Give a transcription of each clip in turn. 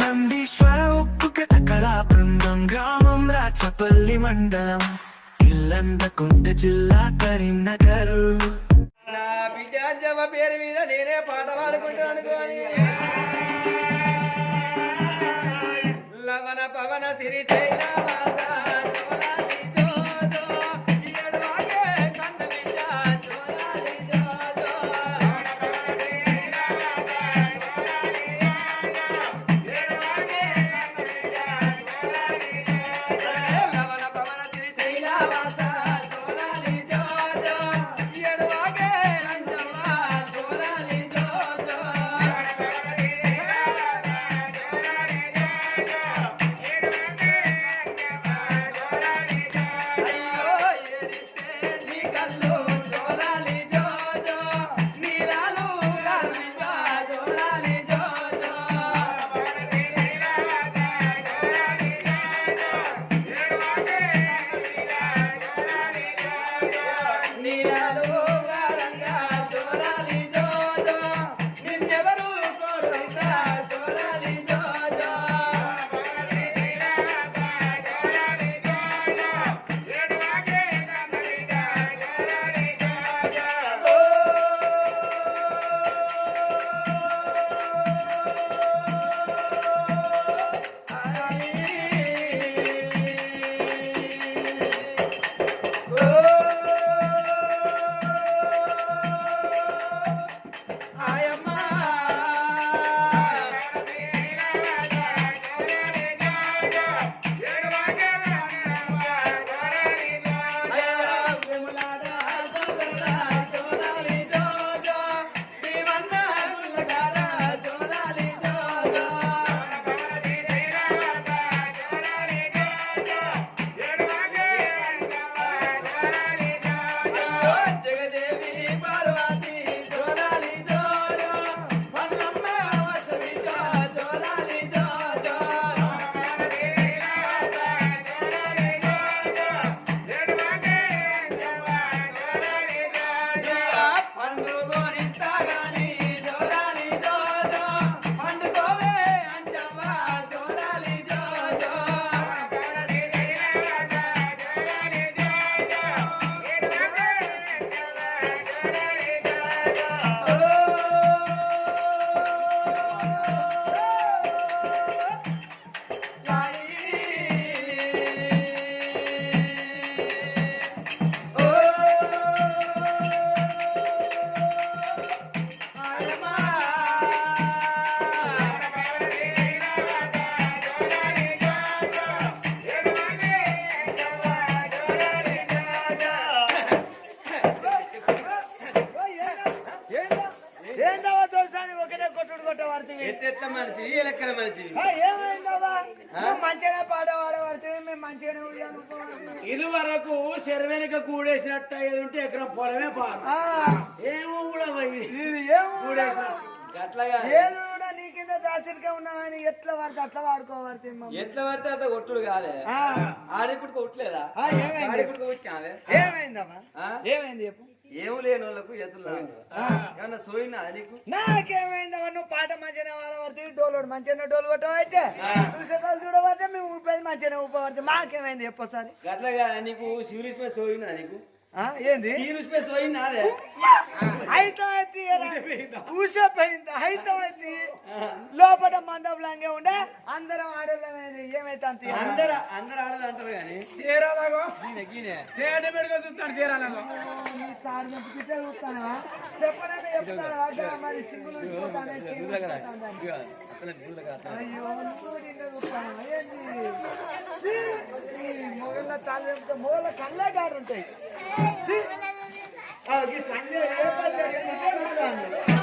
నందీశ్వర ఉక్కు కథ కళా బృందం గ్రామం రాచపల్లి మండలం. ఇల్లందకుంట జిల్లా కరీంనగర్. నా బిడ్డ అంజమ్మ పేరు మీద నేనే పాట పాడుకుంటాను కానీ లవన పవన సిరి చైనా పాట పాడబడుతుంది మేము మంచిగానే ఇది వరకు చెరువెనక కూడేసినట్టు అయ్యేది ఉంటే ఎకరం పొలమే పారు ఏమో కూడా పోయి ఇది ఏమో అట్లాగా ఏది కూడా నీ కింద దాసిరిగా ఉన్నామని ఎట్లా పడితే అట్లా వాడుకోవాలి ఎట్లా పడితే అట్లా కొట్టుడు కాదే. ఆడిప్పుడు కొట్టలేదా? ఆ, ఏమైంది? ఆడిప్పుడు కొట్టావే ఏమైంది ఆ? ఏమైంది చెప్పు? ఏం లేని వాళ్ళకు ఎత్తులు ఏమన్నా సోయినా నీకు? నాకేమైందవ్వా నువ్వు పాట మంచిగానే వాడబడుతుంది డోలు మంచిగానే డోలు కొట్టబట్టే చూసేదాలు చూడబట్టే మేము ఊపేది మంచిగానే ఊపబడితే మాకేమైంది చెప్పసారి అట్లాగా నీకు సివిలిస్ మీద సోయినా నీకు? ఏంది? మీద అయితమైంది ఊసపోయింది? అయితమైంది లోపల మందబలంగా ఉండే. అందరం ఆడోళ్ళమేది ఏమైతే అంత అందరు అందరు ఆడదు అంటారు కానీ. చీరాలగో పెట్టుకొని చూస్తాడు చీరాలగో ఈ సార్ చెప్తే చూస్తానా? చెప్పనంటే చెప్తాను? అక్కడ మరి సింగులు తాళ్ళు చెప్తే మొగళ్ళ కళ్ళే కాడు ఉంటాయి ఈ సంజయ్ ఏ పని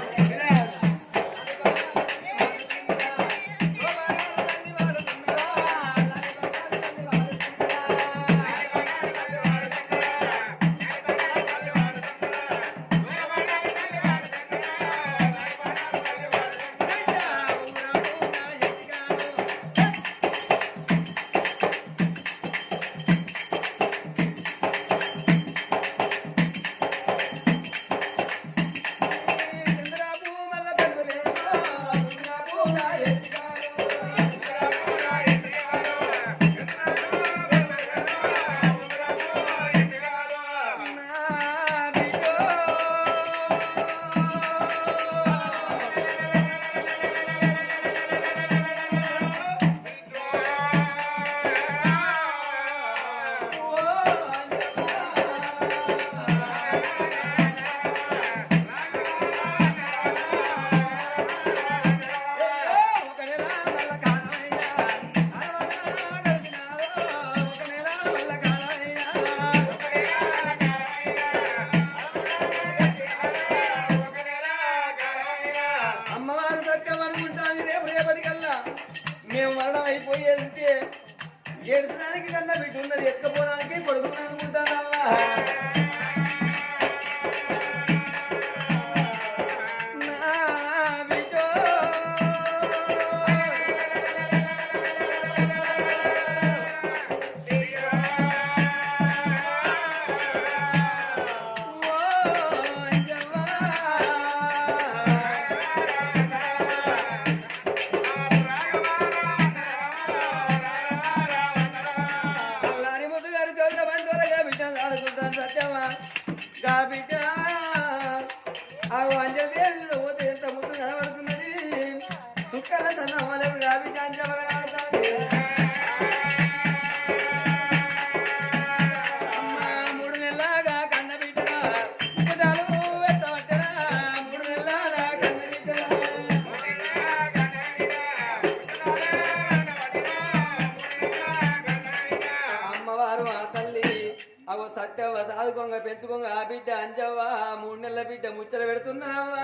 సత్యవ పెంచుకోంగ ఆ బిడ్డ అంజవ్వా మూడు నెలల బిడ్డ ముచ్చట పెడుతున్నావా?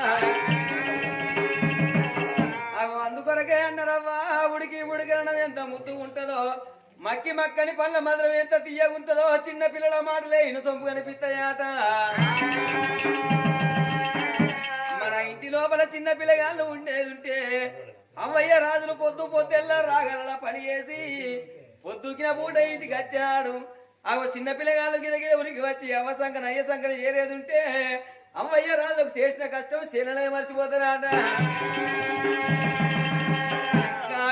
అందుకొరకే అన్నారవ్వా ఉడికి ఉడికరణం ఎంత ముద్దు ఉంటుందో మక్కి మక్కని పళ్ళ మధురం ఎంత తీయగుంటుందో చిన్న పిల్లల మాటలే ఇను సొంపు కనిపిస్తాయట మన ఇంటి లోపల చిన్న పిల్లగాళ్ళు ఉండేది ఉంటే అమ్మయ్య రాజులు పొద్దు పొద్దెల్ల రాగలలా పని చేసి పొద్దుకిన పూట ఇంటికి వచ్చాడు. ఆ చిన్న పిల్లగాళ్ళు గిదగే ఉనికి వచ్చి అవ్వ సంకన అయ్య సంకన ఏరేది ఉంటే అమ్మయ్య ఒక చేసిన కష్టం శీలనే మర్చిపోతారాట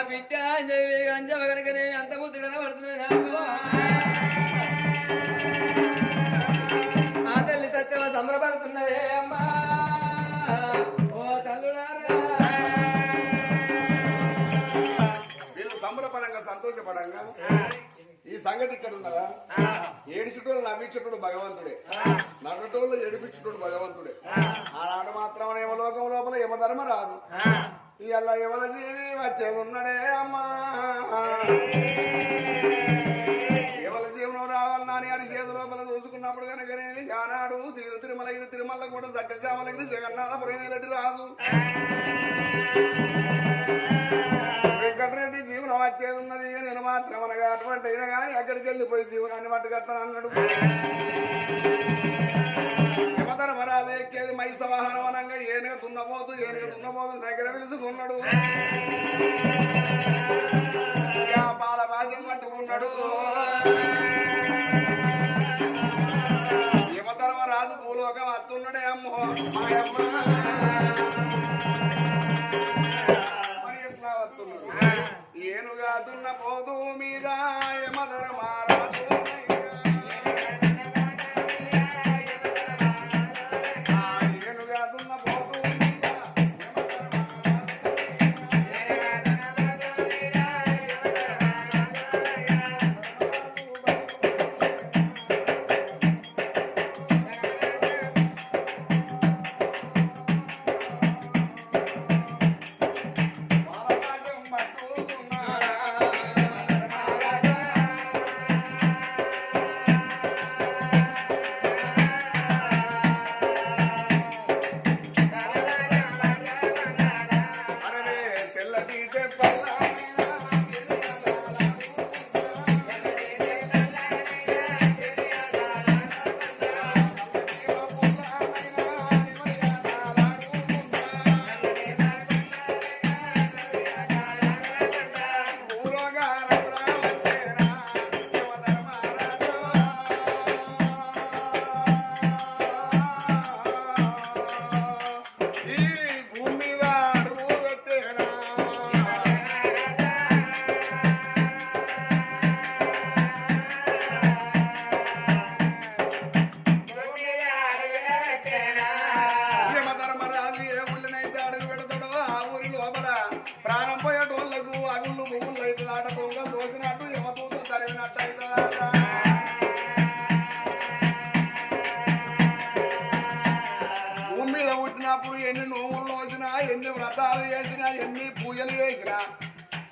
బిడ్డ అంజలి అంజవ కనుకనే అంత ముద్దు కనబడుతున్నాయి నాకు. సంగతి ఇక్కడ ఉన్నదా? ఏడిచుటోళ్ళు నవ్వించుటోడు భగవంతుడే. నవ్వటోళ్ళు ఏడిపించుటోడు భగవంతుడే. ఆనాడు మాత్రం యమలోకం లోపల యమధర్మ రాదు. ఇవాళ యమల జీవి వచ్చేది ఉన్నడే అమ్మా. యమల జీవనం రావాలని అని అరి చేతి లోపల చూసుకున్నప్పుడు కనుకనేమి ఆనాడు తిరు తిరుమలగిరి తిరుమల కూడా సక్కశ్యామలగిరి జగన్నాథపురం రాదు. వచ్చేది ఉన్నది నేను మాత్రం అనగా అటువంటి అయినా కానీ అక్కడికి వెళ్ళిపోయి జీవనాన్ని మట్టుకత్తాను అన్నాడు. యమధర్మరాజు ఎక్కేది మైస వాహనం అనగా ఏనుగా తున్నపోతు ఏనుగా తున్నపోతు దగ్గర పిలుచుకున్నాడు పాల భాషం పట్టుకున్నాడు. యమధర్మరాజు భూలోకం అత్తున్నాడే అమ్మో. మా అమ్మ ఏనుగా దున్న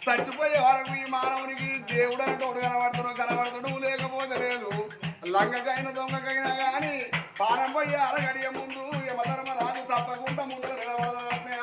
చచ్చిపోయే వరకు ఈ మానవునికి దేవుడు తోడు కనబడుతున్నాడు కనబడతాడు లేకపోతే లేదు. లంగకైన దొంగకైనా కానీ పానం పోయి అరగడియ ముందు యమధర్మ రాజు తప్పకుండా ముందు నిలబడదాన్ని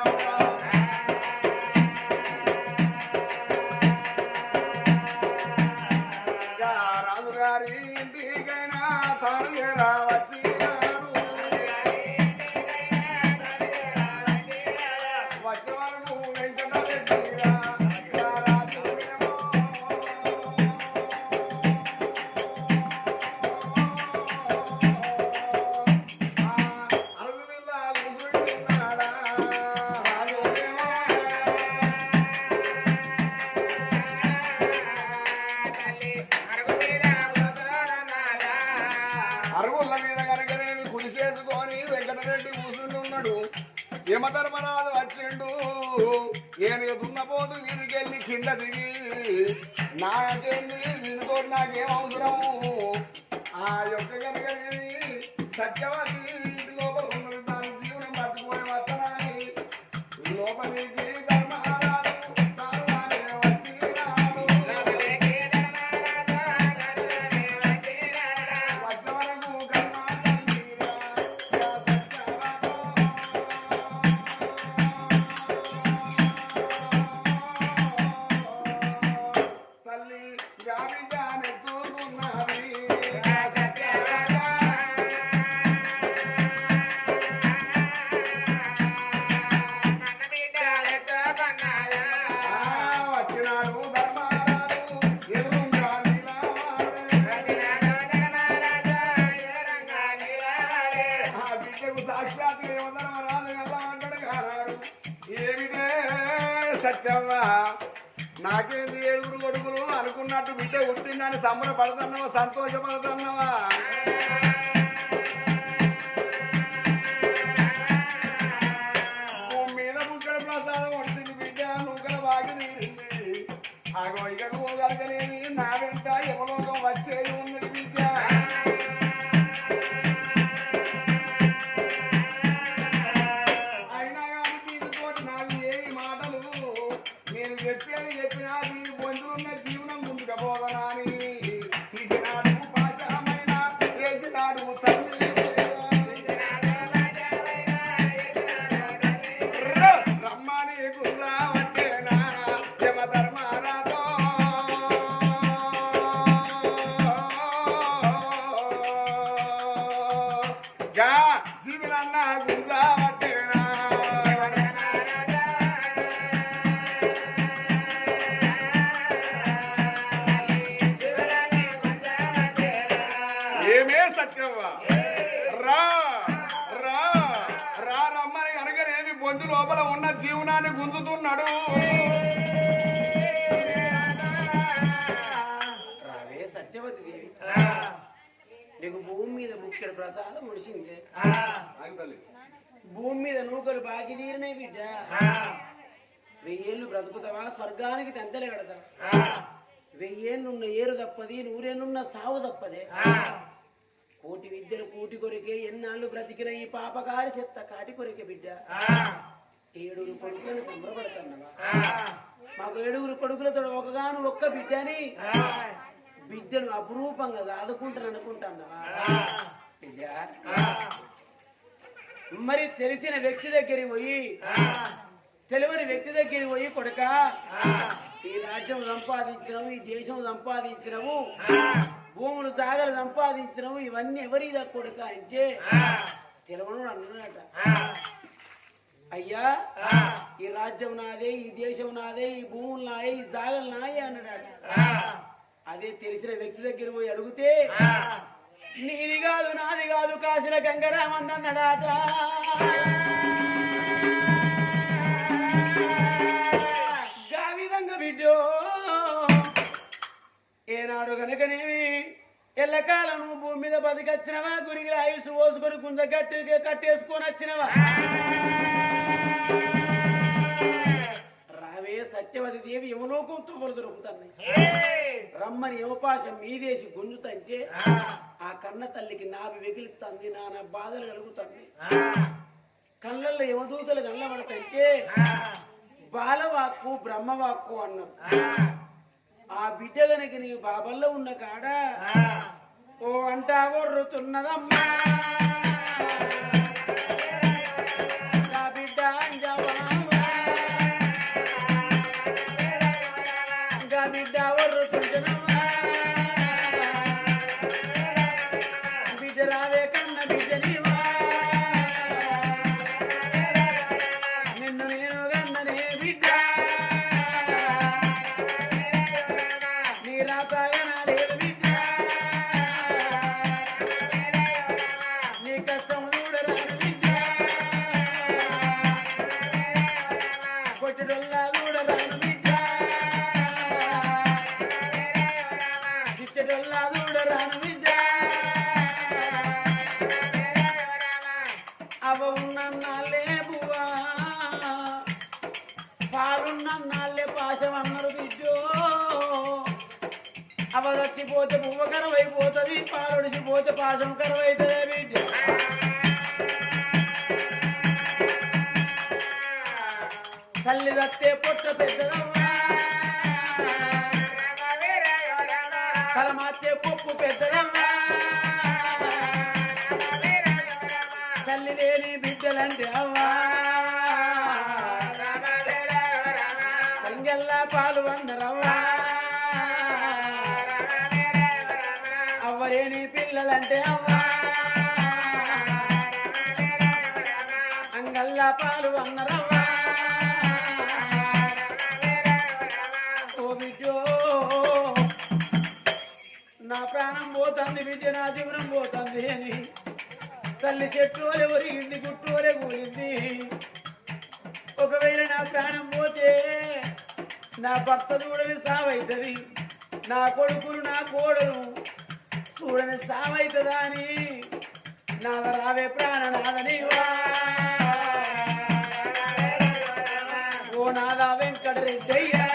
కింద దిగి నాకేంది వీధితో నాకేం అవసరం సత్యమ్మ నాకేంది ఏడుగురు కొడుకులు అనుకున్నట్టు బిడ్డ పుట్టిందని సంబరపడుతున్నావా సంతోషపడుతున్నావా దేవి నీకు భూమి మీద ముఖ్యుడు ప్రసాదం ముడిసింది భూమి మీద నూకలు బాకి తీరినాయి బిడ్డ. వెయ్యేళ్ళు బ్రతుకుతావా? స్వర్గానికి తెంతలే కడతావా? వెయ్యేళ్ళున్న ఏరు తప్పది నూరేళ్ళున్న సావు తప్పదే. కోటి విద్యలు కూటి కొరికే ఎన్నాళ్ళు బ్రతికిన ఈ పాపకారి చెత్త కాటి కొరికే బిడ్డ. ఏడుగురు కొడుకులను సంబరపడుతున్నావా? మాకు ఏడుగురు కొడుకులతో ఒకగాను ఒక్క బిడ్డని. బిడ్డను అపురూపంగా అనుకుంటున్నావా బిడ్డ. మరి తెలిసిన వ్యక్తి దగ్గరికి పోయి తెలియని వ్యక్తి దగ్గరికి పోయి కొడక ఈ రాజ్యం సంపాదించినవు ఈ దేశం సంపాదించినవు భూములు జాగలు సంపాదించినవు ఇవన్నీ ఎవరి కొడుక అంటే తెలవను అన్నాడట. అయ్యా ఈ రాజ్యం నాదే ఈ దేశం నాదే ఈ భూములు నాయే ఈ జాగలు నాయే అన్నాడట. అదే తెలిసిన వ్యక్తి దగ్గర పోయి అడిగితే నీది కాదు నాది కాదు కాశీల గంగరామంది అన్నాడట గా విధంగా బిడ్డో ఏనాడు కనుకనేమి ఎల్లకాలం నువ్వు భూమి మీద బతికొచ్చినవా? గురికి ఆయుసు పోసుకొని గుంజ గట్టి కట్టేసుకొని వచ్చినవా? సత్యవతి దేవి యమలోకం తొమ్మలు దొరుకుతున్నాయి రమ్మని యమపాశం మీదేసి గుంజుతంటే ఆ. కన్న తల్లికి నాభి వెగిలిస్తుంది నానా బాధలు కలుగుతుంది. కళ్ళల్లో యమదూతలు కళ్ళబడతంటే బాలవాక్కు బ్రహ్మవాక్కు అన్నారు ఆ. బిడ్డ గనక నీ బాబల్లో ఉన్న కాడ? ఓ అంటా అవ ఉన్నన్నాళ్ళే బువ్వా పాలున్నన్నాళ్ళే పాశం అన్నారు బిడ్డో అవ చచ్చిపోతే బువ్వ కరవైపోతుంది పాలుడిచిపోతే పాశం కరవైతుంది బిడ్డ తల్లి రత్తే పొట్ట పెద్దదమ్మా లేని పిల్లలంటే అవ్వా. అంగల్లా పాలు అన్నరవ్వా. ఓ బిడ్డో నా ప్రాణం పోతుంది విద్య నా జీవనం పోతుంది అని తల్లి చెట్టు ఒరిగింది గుట్టు కూలింది. ఒకవేళ నా ప్రాణం పోతే నా భర్త చూడని సావైతుంది నా కొడుకులు నా కోడలు చూడని సావైతుందా అని నాద రావే ప్రాణనాథని ఓ నాదా వెంకటరెడ్డయ్యా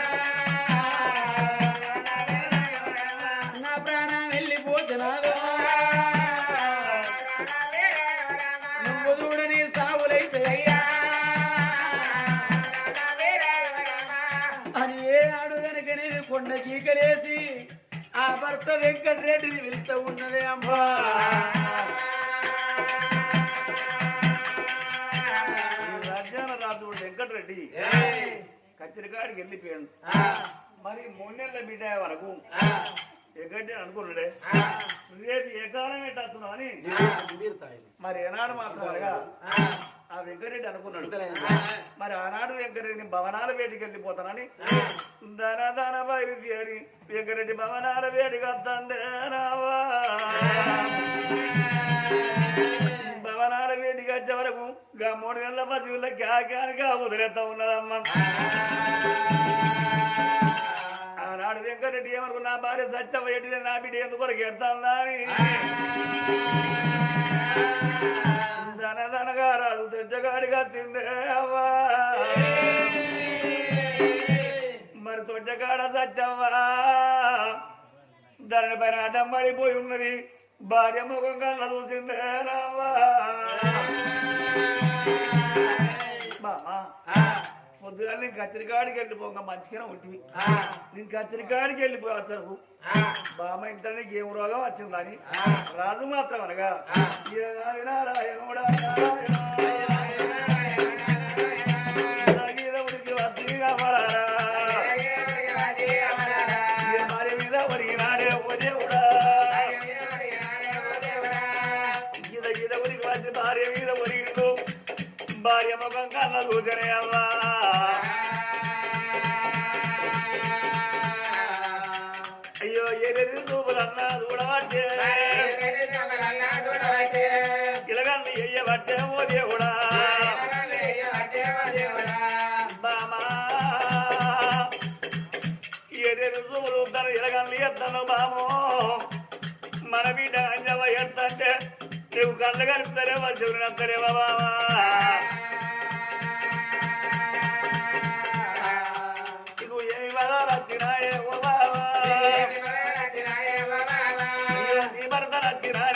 భర్త వెంకటరెడ్డిని వెళ్తూ ఉన్నదే అమ్మా. రాజ్యాన రాజు వెంకటరెడ్డి కచ్చరికాడికి వెళ్ళిపోయాడు. మరి మూడు నెలల బిడ్డ వరకు ఎగ్గడ్డి అనుకున్నాడే రేపు ఏ కాలం పెట్టస్తున్నావు అని మరి ఏనాడు మాత్రం ఆ వెంకటరెడ్డి అనుకున్నాడు. మరి ఆనాడు వెంకటరెడ్డి భవనాల వేడికి వెళ్ళిపోతానని. ధన ధన బయలుది అని వెంకటరెడ్డి భవనాల వేడికి వద్దండే రావా. భవనాల వేడికి వచ్చే వరకు గా మూడు గంటల పసిపిల్ల క్యాక్యానిగా వదిలేస్తా ఉన్నదమ్మా. ఆనాడు వెంకటరెడ్డి ఏమనుకున్నా భార్య సత్యం ఏంటి నా బిడ్డ ఎందుకు ఎడతా అని ధన ధనగా రాదు తొజ్జగాడిగా తిండే అవ్వా. మరి తొజ్జగాడ సత్యవ్వా. ధరణి పైన అడ్డంబడిపోయి ఉన్నది. భార్య ముఖం కళ్ళ చూసిందే రావా బామా పొద్దుగా నేను కచ్చరికాడికి వెళ్ళిపోగా మంచిగానే ఉంటుంది నేను కచ్చరికాడికి వెళ్ళిపోవచ్చు బామ ఇంత ఏం రోగం వచ్చిందని రాజు మాత్రం అనగా నారాయణ. అయ్యో ఎరెది చూపులన్నా చూడబట్టే. ఇలగల్ని ఎయ్యబట్టే ఓ దేవుడా. బామా. ఎరెది చూపులు తన ఇలగల్ని ఎత్తను బామో. మన బిడ్డ అంజవ ఎత్తంటే నువ్వు కళ్ళు కలుపుతారేవా చెవులంతరేవా బావా నీ